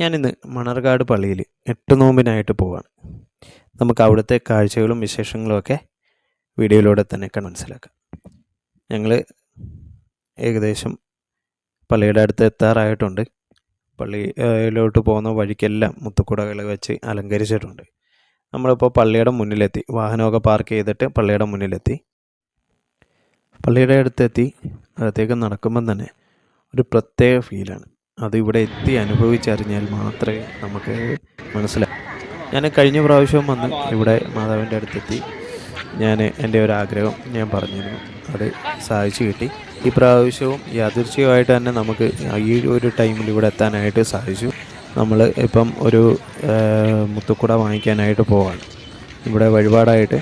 ഞാനിന്ന് മണർകാട് പള്ളിയിൽ എട്ട് നോമ്പിനായിട്ട് പോവാണ്. നമുക്ക് അവിടുത്തെ കാഴ്ചകളും വിശേഷങ്ങളും ഒക്കെ വീഡിയോയിലൂടെ തന്നെ മനസ്സിലാക്കാം. ഞങ്ങൾ ഏകദേശം പള്ളിയുടെ അടുത്ത് എത്താറായിട്ടുണ്ട്. പള്ളിയിലോട്ട് പോകുന്ന വഴിക്കെല്ലാം മുത്തുക്കുടകൾ വെച്ച് അലങ്കരിച്ചിട്ടുണ്ട്. നമ്മളിപ്പോൾ പള്ളിയുടെ മുന്നിലെത്തി. വാഹനമൊക്കെ പാർക്ക് ചെയ്തിട്ട് പള്ളിയുടെ മുന്നിലെത്തി. പള്ളിയുടെ അടുത്തെത്തി. അകത്തേക്ക് നടക്കുമ്പം തന്നെ ഒരു പ്രത്യേക ഫീലാണ് അത് ഇവിടെ എത്തി അനുഭവിച്ചറിഞ്ഞാൽ മാത്രമേ നമുക്ക് മനസ്സിലാകൂ ഞാൻ കഴിഞ്ഞ പ്രാവശ്യം വന്ന് ഇവിടെ മാതാവിന്റെ അടുത്തെത്തി. ഞാൻ എന്റെ ഒരു ആഗ്രഹം ഞാൻ പറഞ്ഞിരുന്നു. അത് സാധിച്ചു കിട്ടി. ഈ പ്രാവശ്യവും യാദൃശ്യമായിട്ട് തന്നെ നമുക്ക് ഈ ഒരു ടൈമിൽ ഇവിടെ എത്താനായിട്ട് സാധിച്ചു. നമ്മൾ ഇപ്പം ഒരു മുത്തുക്കുട വാങ്ങിക്കാനായിട്ട് പോവാണ്. ഇവിടെ വഴിപാടായിട്ട്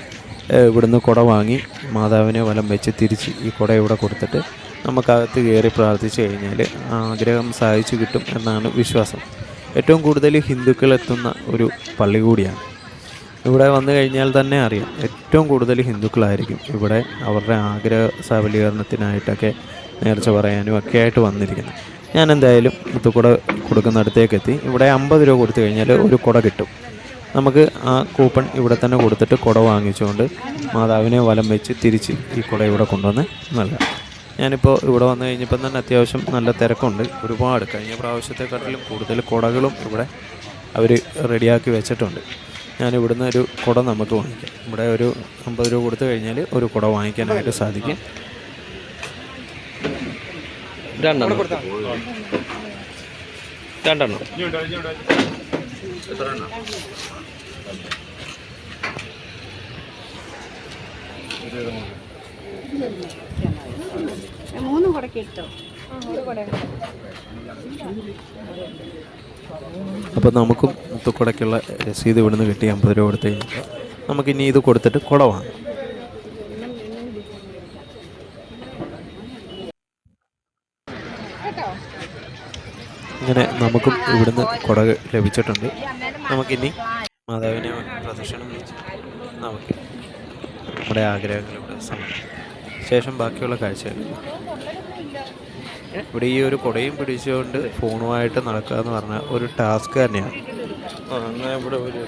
ഇവിടുന്ന് കുട വാങ്ങി മാതാവിനെ വലം വെച്ച് തിരിച്ച് ഈ കുട ഇവിടെ കൊടുത്തിട്ട് നമുക്കകത്ത് കയറി പ്രാർത്ഥിച്ചു കഴിഞ്ഞാൽ ആഗ്രഹം സാധിച്ചു കിട്ടും എന്നാണ് വിശ്വാസം. ഏറ്റവും കൂടുതൽ ഹിന്ദുക്കൾ എത്തുന്ന ഒരു പള്ളി കൂടിയാണ്. ഇവിടെ വന്നു കഴിഞ്ഞാൽ തന്നെ അറിയാം ഏറ്റവും കൂടുതൽ ഹിന്ദുക്കളായിരിക്കും ഇവിടെ അവരുടെ ആഗ്രഹ സബലീകരണത്തിനായിട്ടൊക്കെ നേർച്ച പറയാനും ഒക്കെ ആയിട്ട് വന്നിരിക്കുന്നത്. ഞാൻ എന്തായാലും മുത്തുക്കുട കൊടുക്കുന്നിടത്തേക്ക് എത്തി. ഇവിടെ അമ്പത് രൂപ കൊടുത്തു കഴിഞ്ഞാൽ ഒരു കുട കിട്ടും. നമുക്ക് ആ കൂപ്പൺ ഇവിടെ തന്നെ കൊടുത്തിട്ട് കുട വാങ്ങിച്ചുകൊണ്ട് മാതാവിനെ വലം വെച്ച് തിരിച്ച് ഈ കുട ഇവിടെ കൊണ്ടുവന്ന് നൽകാം. ഞാനിപ്പോൾ ഇവിടെ വന്നു കഴിഞ്ഞപ്പം തന്നെ അത്യാവശ്യം നല്ല തിരക്കുണ്ട്. ഒരുപാട് കഴിഞ്ഞ പ്രാവശ്യത്തെക്കാട്ടിലും കൂടുതൽ കുടകളും ഇവിടെ അവർ റെഡിയാക്കി വെച്ചിട്ടുണ്ട്. ഞാൻ ഇവിടുന്ന് ഒരു കുട നമുക്ക് വാങ്ങിക്കാം. ഇവിടെ ഒരു അമ്പത് രൂപ കൊടുത്തു കഴിഞ്ഞാൽ ഒരു കുട വാങ്ങിക്കാനായിട്ട് സാധിക്കും. രണ്ടെണ്ണം. രണ്ടെണ്ണം. മൂന്ന് കുടക്ക് ഇട്ടോ. അപ്പോൾ നമുക്കും മുത്തുക്കുടയ്ക്കുള്ള രസീത് ഇവിടുന്ന് കിട്ടി അമ്പത് രൂപ കൊടുത്ത് കഴിഞ്ഞാൽ നമുക്കിനി ഇത് കൊടുത്തിട്ട് കുടവാണ്. ഇങ്ങനെ നമുക്കും ഇവിടുന്ന് കുട ലഭിച്ചിട്ടുണ്ട്. നമുക്കിനി മാതാവിനെ പ്രദക്ഷിണം വെച്ച് നമുക്ക് നമ്മുടെ ആഗ്രഹങ്ങൾ ഇവിടെ സമർപ്പിക്കാം ശേഷം ബാക്കിയുള്ള കാഴ്ചകൾ. ഇവിടെ ഈ ഒരു കുടയും പിടിച്ചുകൊണ്ട് ഫോണുമായിട്ട് നടക്കുക എന്ന് പറഞ്ഞാൽ ഒരു ടാസ്ക് തന്നെയാണ്. ആ, ഇവിടെ ഒരു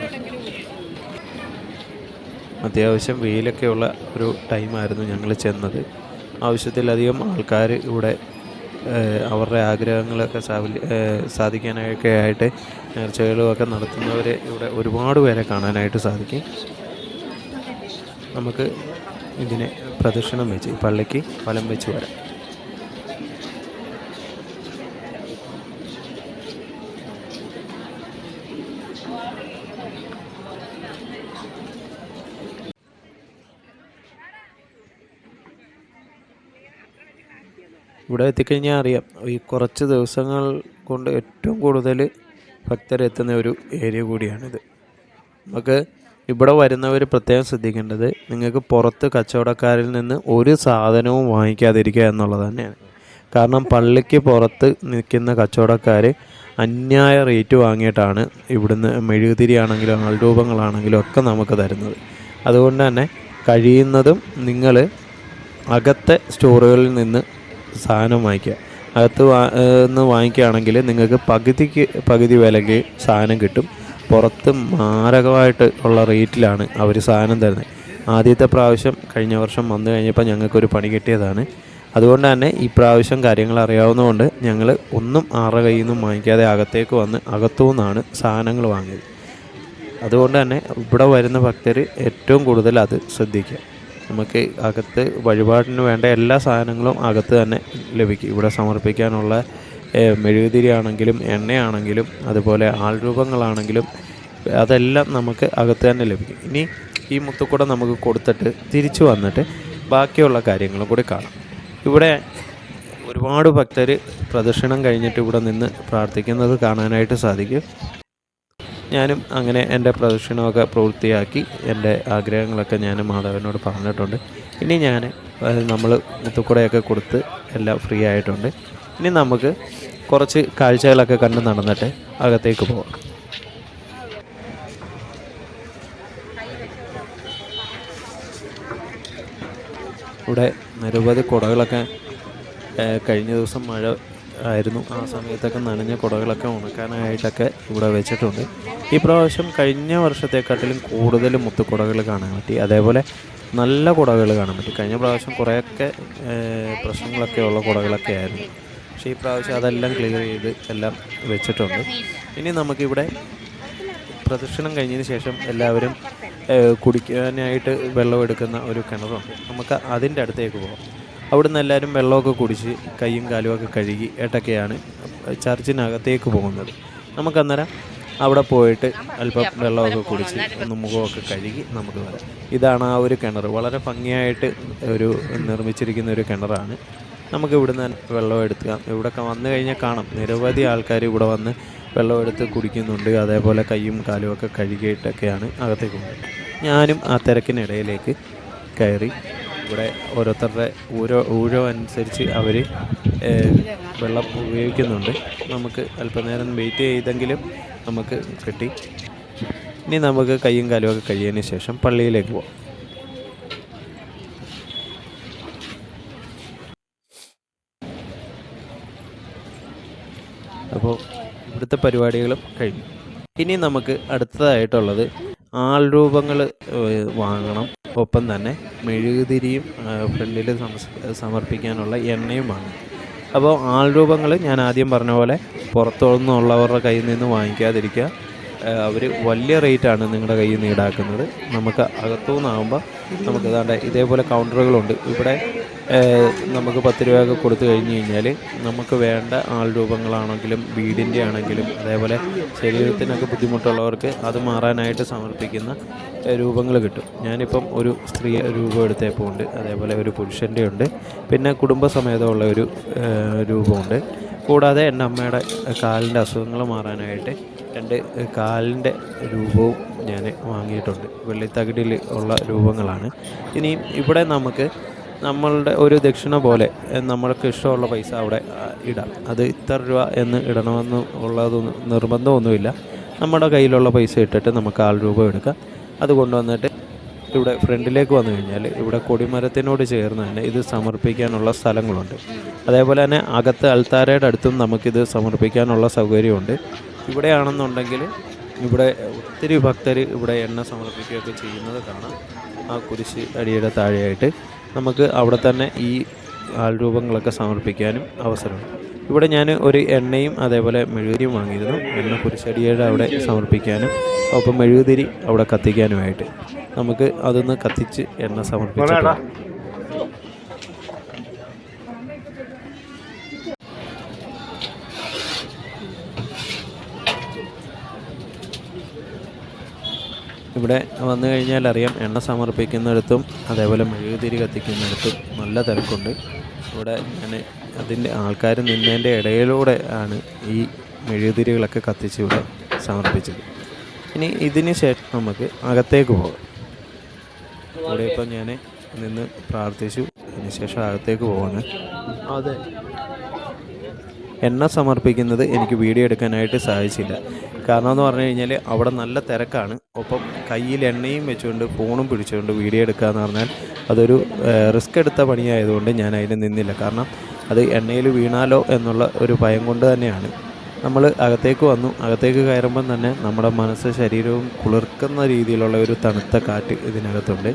അത്യാവശ്യം വെയിലൊക്കെയുള്ള ഒരു ടൈമായിരുന്നു ഞങ്ങൾ ചെന്നത്. ആവശ്യത്തിലധികം ആൾക്കാർ ഇവിടെ അവരുടെ ആഗ്രഹങ്ങളൊക്കെ സാധിക്കാനൊക്കെ ആയിട്ട് നേർച്ചകളുമൊക്കെ നടത്തുന്നവരെ ഇവിടെ ഒരുപാട് പേരെ കാണാനായിട്ട് സാധിക്കും. നമുക്ക് ഇതിനെ പ്രദക്ഷിണം വെച്ച് ഈ പള്ളിക്ക് ഫലം വെച്ച് വരാം. ഇവിടെ എത്തിക്കഴിഞ്ഞാൽ അറിയാം ഈ കുറച്ച് ദിവസങ്ങൾ കൊണ്ട് ഏറ്റവും കൂടുതൽ ഭക്തരെത്തുന്ന ഒരു ഏരിയ കൂടിയാണിത്. നമുക്ക് ഇവിടെ വരുന്നവർ പ്രത്യേകം ശ്രദ്ധിക്കേണ്ടത് നിങ്ങൾക്ക് പുറത്ത് കച്ചവടക്കാരിൽ നിന്ന് ഒരു സാധനവും വാങ്ങിക്കാതിരിക്കുക എന്നുള്ളത് തന്നെയാണ്. കാരണം പള്ളിക്ക് പുറത്ത് നിൽക്കുന്ന കച്ചവടക്കാർ അന്യായ റേറ്റ് വാങ്ങിയിട്ടാണ് ഇവിടുന്ന് മെഴുകുതിരി ആണെങ്കിലും ആൾരൂപങ്ങളാണെങ്കിലും ഒക്കെ നമുക്ക് തരുന്നത്. അതുകൊണ്ട് തന്നെ കഴിയുന്നതും നിങ്ങൾ അകത്തെ സ്റ്റോറുകളിൽ നിന്ന് സാധനം വാങ്ങിക്കുക. അകത്ത് വാ നിന്ന് വാങ്ങിക്കുകയാണെങ്കിൽ നിങ്ങൾക്ക് പകുതിക്ക് പകുതി വിലയ്ക്ക് സാധനം കിട്ടും. പുറത്ത് മാരകമായിട്ട് ഉള്ള റേറ്റിലാണ് അവർ സാധനം തരുന്നത്. ആദ്യത്തെ പ്രാവശ്യം കഴിഞ്ഞ വർഷം വന്നു കഴിഞ്ഞപ്പോൾ ഞങ്ങൾക്കൊരു പണി കിട്ടിയതാണ്. അതുകൊണ്ട് തന്നെ ഈ പ്രാവശ്യം കാര്യങ്ങൾ അറിയാവുന്നതുകൊണ്ട് ഞങ്ങൾ ഒന്നും ആരുടെ കയ്യിൽ നിന്നും വാങ്ങിക്കാതെ അകത്തേക്ക് വന്ന് അകത്തു നിന്നാണ് സാധനങ്ങൾ വാങ്ങിയത്. അതുകൊണ്ട് തന്നെ ഇവിടെ വരുന്ന ഭക്തർ ഏറ്റവും കൂടുതൽ അത് ശ്രദ്ധിക്കുക. നമുക്ക് അകത്ത് വഴിപാടിന് വേണ്ട എല്ലാ സാധനങ്ങളും അകത്ത് തന്നെ ലഭിക്കും. ഇവിടെ സമർപ്പിക്കാനുള്ള ഏഹ്, മെഴുകുതിരി ആണെങ്കിലും എണ്ണയാണെങ്കിലും അതുപോലെ ആൾരൂപങ്ങളാണെങ്കിലും അതെല്ലാം നമുക്ക് അകത്ത് തന്നെ ലഭിക്കും. ഇനി ഈ മുത്തുക്കുട നമുക്ക് കൊടുത്തിട്ട് തിരിച്ചു വന്നിട്ട് ബാക്കിയുള്ള കാര്യങ്ങളും കൂടി കാണാം. ഇവിടെ ഒരുപാട് ഭക്തർ പ്രദക്ഷിണം കഴിഞ്ഞിട്ട് ഇവിടെ നിന്ന് പ്രാർത്ഥിക്കുന്നത് കാണാനായിട്ട് സാധിക്കും. ഞാനും അങ്ങനെ എന്റെ പ്രദക്ഷിണമൊക്കെ പ്രവൃത്തിയാക്കി എന്റെ ആഗ്രഹങ്ങളൊക്കെ ഞാൻ മാധവനോട് പറഞ്ഞിട്ടുണ്ട്. ഇനി ഞാൻ നമ്മൾ മുത്തുക്കുടയൊക്കെ കൊടുത്ത് എല്ലാം ഫ്രീ ആയിട്ടുണ്ട്. ഇനി നമുക്ക് കുറച്ച് കാഴ്ചകളൊക്കെ കണ്ട് നടന്നിട്ട് അകത്തേക്ക് പോവാം. ഇവിടെ നിരവധി കുടകളൊക്കെ കഴിഞ്ഞ ദിവസം മഴ ആയിരുന്നു. ആ സമയത്തൊക്കെ നനഞ്ഞ കുടകളൊക്കെ ഉണക്കാനായിട്ടൊക്കെ ഇവിടെ വെച്ചിട്ടുണ്ട്. ഈ പ്രാവശ്യം കഴിഞ്ഞ വർഷത്തെക്കാട്ടിലും കൂടുതൽ മുത്തുക്കുടകൾ കാണാൻ പറ്റി. അതേപോലെ നല്ല കുടകൾ കാണാൻ പറ്റി. കഴിഞ്ഞ പ്രാവശ്യം കുറേയൊക്കെ പ്രശ്നങ്ങളൊക്കെ ഉള്ള കുടകളൊക്കെ ആയിരുന്നു. പക്ഷേ ഈ പ്രാവശ്യം അതെല്ലാം ക്ലിയർ ചെയ്ത് എല്ലാം വെച്ചിട്ടുണ്ട്. ഇനി നമുക്കിവിടെ പ്രദക്ഷിണം കഴിഞ്ഞതിന് ശേഷം എല്ലാവരും കുടിക്കാനായിട്ട് വെള്ളം എടുക്കുന്ന ഒരു കിണറുണ്ട് നമുക്ക് അതിന്റെ അടുത്തേക്ക് പോകാം അവിടുന്ന് എല്ലാവരും വെള്ളമൊക്കെ കുടിച്ച് കൈയും കാലും ഒക്കെ കഴുകി ഏട്ടൊക്കെയാണ് ചർച്ചിനകത്തേക്ക് പോകുന്നത്. നമുക്കന്നേരം അവിടെ പോയിട്ട് അല്പം വെള്ളമൊക്കെ കുടിച്ച് ഒന്ന് മുഖമൊക്കെ കഴുകി നമുക്ക് വരാം. ഇതാണ് ആ ഒരു കിണർ. വളരെ ഭംഗിയായിട്ട് ഒരു നിർമ്മിച്ചിരിക്കുന്ന ഒരു കിണറാണ്. നമുക്ക് ഇവിടുന്ന് വെള്ളം എടുക്കാം ഇവിടെയൊക്കെ വന്നു കഴിഞ്ഞാൽ കാണാം. നിരവധി ആൾക്കാർ ഇവിടെ വന്ന് വെള്ളം എടുത്ത് കുടിക്കുന്നുണ്ട്. അതേപോലെ കൈയും കാലും ഒക്കെ കഴുകിയിട്ടൊക്കെയാണ് അകത്തേക്ക് പോകുന്നത്. ഞാനും ആ തിരക്കിനിടയിലേക്ക് കയറി ഇവിടെ ഓരോരുത്തരുടെ ഓരോ ഊഴോ അനുസരിച്ച് അവർ വെള്ളം ഉപയോഗിക്കുന്നുണ്ട്. നമുക്ക് അല്പനേരം വെയിറ്റ് ചെയ്തെങ്കിലും നമുക്ക് കിട്ടി. ഇനി നമുക്ക് കൈയും കാലുമൊക്കെ കഴിയതിന് ശേഷം പള്ളിയിലേക്ക് പോകാം അപ്പോൾ ഇവിടുത്തെ പരിപാടികളും കഴിഞ്ഞു. ഇനി നമുക്ക് അടുത്തതായിട്ടുള്ളത് ആൾ ആൾരൂപങ്ങൾ വാങ്ങണം. ഒപ്പം തന്നെ മെഴുകുതിരിയും ഫ്രണ്ടിൽ സമർപ്പിക്കാനുള്ള എണ്ണയും വാങ്ങും അപ്പോൾ ആൾരൂപങ്ങൾ ഞാൻ ആദ്യം പറഞ്ഞ പോലെ പുറത്തുനിന്നുള്ളവരുടെ കയ്യിൽ നിന്ന് വാങ്ങിക്കാതിരിക്കുക. അവർ വലിയ റേറ്റാണ് നിങ്ങളുടെ കയ്യിൽ നിന്ന് ഈടാക്കുന്നത്. നമുക്ക് അകത്തുനിന്നാകുമ്പോൾ നമുക്ക് ഇതാണ്ട് ഇതേപോലെ കൗണ്ടറുകളുണ്ട് ഇവിടെ നമുക്ക് പത്ത് രൂപയൊക്കെ കൊടുത്തു കഴിഞ്ഞ് കഴിഞ്ഞാൽ നമുക്ക് വേണ്ട ആൾ രൂപങ്ങളാണെങ്കിലും വീടിന്റെ ആണെങ്കിലും അതേപോലെ ശരീരത്തിനൊക്കെ ബുദ്ധിമുട്ടുള്ളവർക്ക് അത് മാറാനായിട്ട് സമർപ്പിക്കുന്ന രൂപങ്ങൾ കിട്ടും. ഞാനിപ്പം ഒരു സ്ത്രീ രൂപം എടുത്തപ്പോൾ ഉണ്ട്. അതേപോലെ ഒരു പുരുഷന്റെ ഉണ്ട്. പിന്നെ കുടുംബസമേതമുള്ള ഒരു രൂപമുണ്ട്. കൂടാതെ എന്റെ അമ്മയുടെ കാലിന്റെ അസുഖങ്ങൾ മാറാനായിട്ട് രണ്ട് കാലിന്റെ രൂപവും ഞാൻ വാങ്ങിയിട്ടുണ്ട്. വെള്ളിത്തകിടിൽ ഉള്ള രൂപങ്ങളാണ്. ഇനിയും ഇവിടെ നമുക്ക് നമ്മളുടെ ഒരു ദക്ഷിണ പോലെ നമ്മൾക്ക് ഇഷ്ടമുള്ള പൈസ അവിടെ ഇടാം. അത് ഇത്ര രൂപ എന്ന് ഇടണമെന്ന് ഉള്ളതൊന്നും നിർബന്ധമൊന്നുമില്ല. നമ്മുടെ കയ്യിലുള്ള പൈസ ഇട്ടിട്ട് നമുക്ക് ആൾ രൂപ എടുക്കാം. അത് കൊണ്ടുവന്നിട്ട് ഇവിടെ ഫ്രണ്ടിലേക്ക് വന്നു കഴിഞ്ഞാൽ ഇവിടെ കൊടിമരത്തിനോട് ചേർന്ന് തന്നെ ഇത് സമർപ്പിക്കാനുള്ള സ്ഥലങ്ങളുണ്ട്. അതേപോലെ തന്നെ അകത്ത് അൾത്താരയുടെ അടുത്തും നമുക്കിത് സമർപ്പിക്കാനുള്ള സൗകര്യമുണ്ട്. ഇവിടെയാണെന്നുണ്ടെങ്കിൽ ഇവിടെ ഒത്തിരി ഭക്തർ ഇവിടെ എണ്ണ സമർപ്പിക്കുകയൊക്കെ ചെയ്യുന്നത് കാണാം. ആ കുരിശ് അടിയുടെ താഴെയായിട്ട് നമുക്ക് അവിടെ തന്നെ ഈ ആൾരൂപങ്ങളൊക്കെ സമർപ്പിക്കാനും അവസരമുണ്ട്. ഇവിടെ ഞാൻ ഒരു എണ്ണയും അതേപോലെ മെഴുകുതിരിയും വാങ്ങിയിരുന്നു. എണ്ണ കുരിശടിയുടെ അവിടെ സമർപ്പിക്കാനും ഒപ്പം മെഴുകുതിരി അവിടെ കത്തിക്കാനുമായിട്ട്. നമുക്ക് അതൊന്ന് കത്തിച്ച് എണ്ണ സമർപ്പിച്ചിട്ട് ഇവിടെ വന്നു കഴിഞ്ഞാൽ അറിയാം എണ്ണ സമർപ്പിക്കുന്നിടത്തും അതേപോലെ മെഴുകുതിരി കത്തിക്കുന്നിടത്തും നല്ല തിരക്കുണ്ട്. ഇവിടെ ഞാൻ അതിന്റെ ആൾക്കാർ നിന്നതിന്റെ ഇടയിലൂടെ ആണ് ഈ മെഴുകുതിരികളൊക്കെ കത്തിച്ച് ഇവിടെ സമർപ്പിച്ചത്. ഇനി ഇതിന് ശേഷം നമുക്ക് അകത്തേക്ക് പോകാം. ഇവിടെ ഇപ്പം ഞാൻ നിന്ന് പ്രാർത്ഥിച്ചു. അതിനുശേഷം അകത്തേക്ക് പോവാണ്. അതെ. എണ്ണ സമർപ്പിക്കുന്നത് എനിക്ക് വീഡിയോ എടുക്കാനായിട്ട് സാധിച്ചില്ല. കാരണം എന്ന് പറഞ്ഞു കഴിഞ്ഞാൽ അവിടെ നല്ല തിരക്കാണ്. ഒപ്പം കയ്യിൽ എണ്ണയും വെച്ചുകൊണ്ട് ഫോണും പിടിച്ചുകൊണ്ട് വീഡിയോ എടുക്കുക എന്ന് പറഞ്ഞാൽ അതൊരു റിസ്ക് എടുത്ത പണിയായതുകൊണ്ട് ഞാൻ അതിന് നിന്നില്ല. കാരണം അത് എണ്ണയിൽ വീണാലോ എന്നുള്ള ഒരു ഭയം കൊണ്ട് തന്നെയാണ്. നമ്മൾ അകത്തേക്ക് വന്നു. അകത്തേക്ക് കയറുമ്പം തന്നെ നമ്മുടെ മനസ്സ് ശരീരവും കുളിർക്കുന്ന രീതിയിലുള്ള ഒരു തണുത്ത കാറ്റ് ഇതിനകത്തുണ്ട്.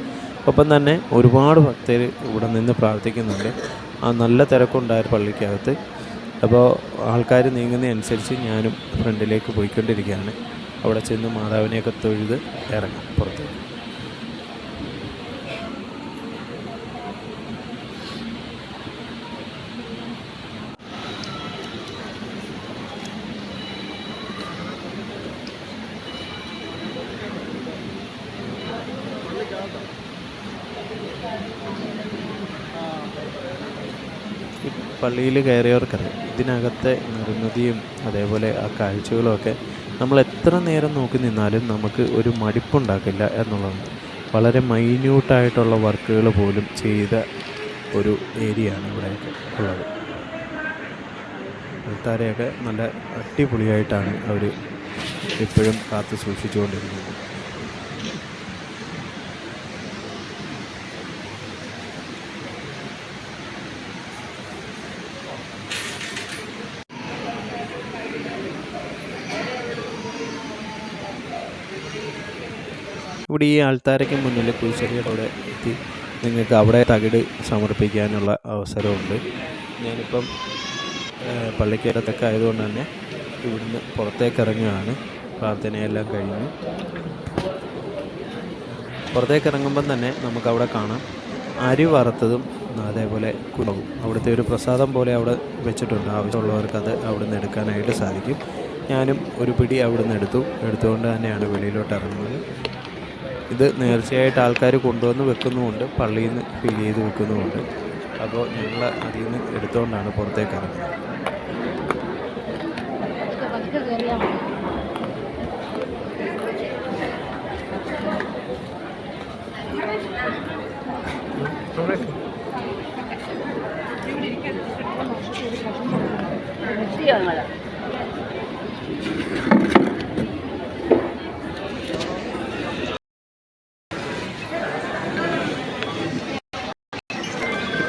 ഒപ്പം തന്നെ ഒരുപാട് ഭക്തർ ഇവിടെ നിന്ന് പ്രാർത്ഥിക്കുന്നുണ്ട്. ആ നല്ല തിരക്കുണ്ടായ പള്ളിക്കകത്ത്. അപ്പോൾ ആൾക്കാർ നീങ്ങുന്നതനുസരിച്ച് ഞാനും ഫ്രണ്ടിലേക്ക് പോയിക്കൊണ്ടിരിക്കുകയാണ്. അവിടെ ചെന്ന് മാതാവിനെയൊക്കെ തൊഴുത് ഇറങ്ങാം പുറത്തേക്ക്. പള്ളിയിൽ കയറിയവർക്കറിയാം. ഇതിനകത്തെ നിർമ്മിതിയും അതേപോലെ ആ കാഴ്ചകളുമൊക്കെ നമ്മൾ എത്ര നേരം നോക്കി നിന്നാലും നമുക്ക് ഒരു മടിപ്പുണ്ടാക്കില്ല എന്നുള്ളതാണ്. വളരെ മൈന്യൂട്ടായിട്ടുള്ള വർക്കുകൾ പോലും ചെയ്ത ഒരു ഏരിയയാണ് ഇവിടെ ഉള്ളത്. ആൾക്കാരെയൊക്കെ നല്ല അടിപൊളിയായിട്ടാണ് അവർ ഇപ്പോഴും കാത്തു സൂക്ഷിച്ചുകൊണ്ടിരിക്കുന്നത്. ഇവിടെ ഈ ആൾത്താരയ്ക്ക് മുന്നിൽ കുരിശടിയുടെ എത്തി. നിങ്ങൾക്ക് അവിടെ തകിട് സമർപ്പിക്കാനുള്ള അവസരമുണ്ട്. ഞാനിപ്പം ഏഹ്, പള്ളിക്കകത്തൊക്കെ ആയതുകൊണ്ട് തന്നെ ഇവിടുന്ന് പുറത്തേക്ക് ഇറങ്ങുകയാണ്. പ്രാർത്ഥനയെല്ലാം കഴിഞ്ഞു. പുറത്തേക്ക് ഇറങ്ങുമ്പം തന്നെ നമുക്കവിടെ കാണാം. അരി വറുത്തതും അതേപോലെ കുളവും അവിടുത്തെ ഒരു പ്രസാദം പോലെ അവിടെ വെച്ചിട്ടുണ്ട്. ആവശ്യമുള്ളവർക്ക് അത് അവിടെ നിന്ന് എടുക്കാനായിട്ട് സാധിക്കും. ഞാനും ഒരു പിടി അവിടെ നിന്ന് എടുത്തു. എടുത്തുകൊണ്ട് തന്നെയാണ് വെളിയിലോട്ട് ഇറങ്ങുന്നത്. ഇത് നേർച്ചയായിട്ട് ആൾക്കാർ കൊണ്ടുവന്ന് വെക്കുന്നുമുണ്ട് പള്ളിയിൽ നിന്ന് ഫിൽ ചെയ്ത് വെക്കുന്നുമുണ്ട്. അപ്പോൾ ഞങ്ങൾ അതിൽ നിന്ന് എടുത്തുകൊണ്ടാണ് പുറത്തേക്ക് ഇറങ്ങുന്നത്.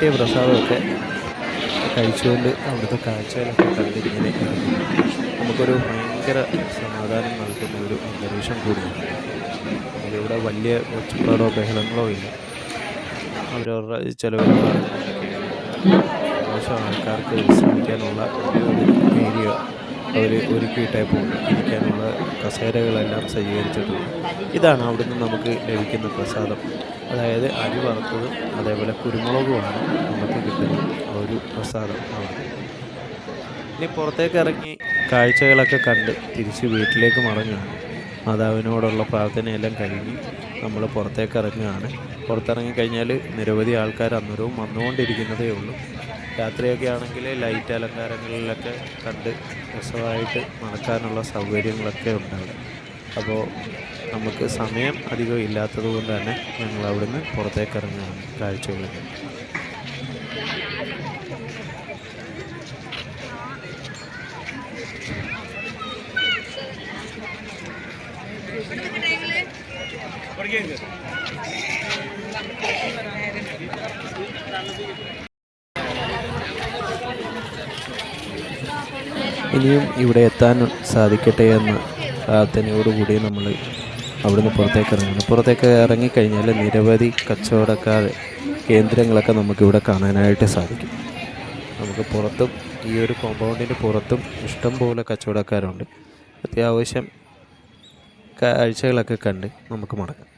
കിട്ടിയ പ്രസാദമൊക്കെ കഴിച്ചുകൊണ്ട് അവിടുത്തെ കാഴ്ചകളൊക്കെ കണ്ടിങ്ങനെ ഇരിക്കുന്നു. നമുക്കൊരു ഭയങ്കര സമാധാനം നൽകുന്ന ഒരു അന്തരീക്ഷം കൂടിയാണ്. നമുക്കിവിടെ വലിയ ഒച്ചപ്പാടോ ബഹളങ്ങളോ ഇല്ല. അവരവരുടെ ചിലവിലുള്ള മോശം ആൾക്കാർക്ക് വിശ്രമിക്കാനുള്ള ഏരിയ അവർ ഒരുക്കിയിട്ടേപ്പുണ്ട് ഇരിക്കാനുള്ള കസേരകളെല്ലാം സജ്ജീകരിച്ചിട്ടുണ്ട് ഇതാണ് അവിടുന്ന് നമുക്ക് ലഭിക്കുന്ന പ്രസാദം. അതായത് അരി വറുത്തതും അതേപോലെ കുരുമുളകുമാണ് നമുക്ക് കിട്ടുന്ന ഒരു പ്രസാദം അവിടെ ഇനി പുറത്തേക്ക് ഇറങ്ങി കാഴ്ചകളൊക്കെ കണ്ട് തിരിച്ച് വീട്ടിലേക്ക് മടങ്ങുകയാണ്. മാതാവിനോടുള്ള പ്രാർത്ഥനയെല്ലാം കഴിഞ്ഞ് നമ്മൾ പുറത്തേക്ക് ഇറങ്ങുകയാണ്. പുറത്തിറങ്ങി കഴിഞ്ഞാൽ നിരവധി ആൾക്കാർ അന്നേരവും വന്നുകൊണ്ടിരിക്കുന്നതേ ഉള്ളൂ. രാത്രിയൊക്കെ ആണെങ്കിൽ ലൈറ്റ് അലങ്കാരങ്ങളിലൊക്കെ കണ്ട് രസമായിട്ട് നടക്കാനുള്ള സൗകര്യങ്ങളൊക്കെ ഉണ്ട് അപ്പോൾ നമുക്ക് സമയം അധികം ഇല്ലാത്തത് കൊണ്ട് തന്നെ ഞങ്ങൾ അവിടുന്ന് പുറത്തേക്ക് ഇറങ്ങുകയാണ് കാഴ്ചകളിൽ ഇനിയും ഇവിടെ എത്താൻ സാധിക്കട്ടെ എന്ന പ്രാർത്ഥനയോടുകൂടി നമ്മൾ അവിടുന്ന് പുറത്തേക്ക് ഇറങ്ങുന്നു. പുറത്തേക്ക് ഇറങ്ങിക്കഴിഞ്ഞാൽ നിരവധി കച്ചവടക്കാർ കേന്ദ്രങ്ങളൊക്കെ നമുക്കിവിടെ കാണാനായിട്ട് സാധിക്കും. നമുക്ക് പുറത്തും ഈ ഒരു കോമ്പൗണ്ടിന് പുറത്തും ഇഷ്ടം പോലെ കച്ചവടക്കാരുണ്ട്. അത്യാവശ്യം കാഴ്ചകളൊക്കെ കണ്ട് നമുക്ക് മടങ്ങാം.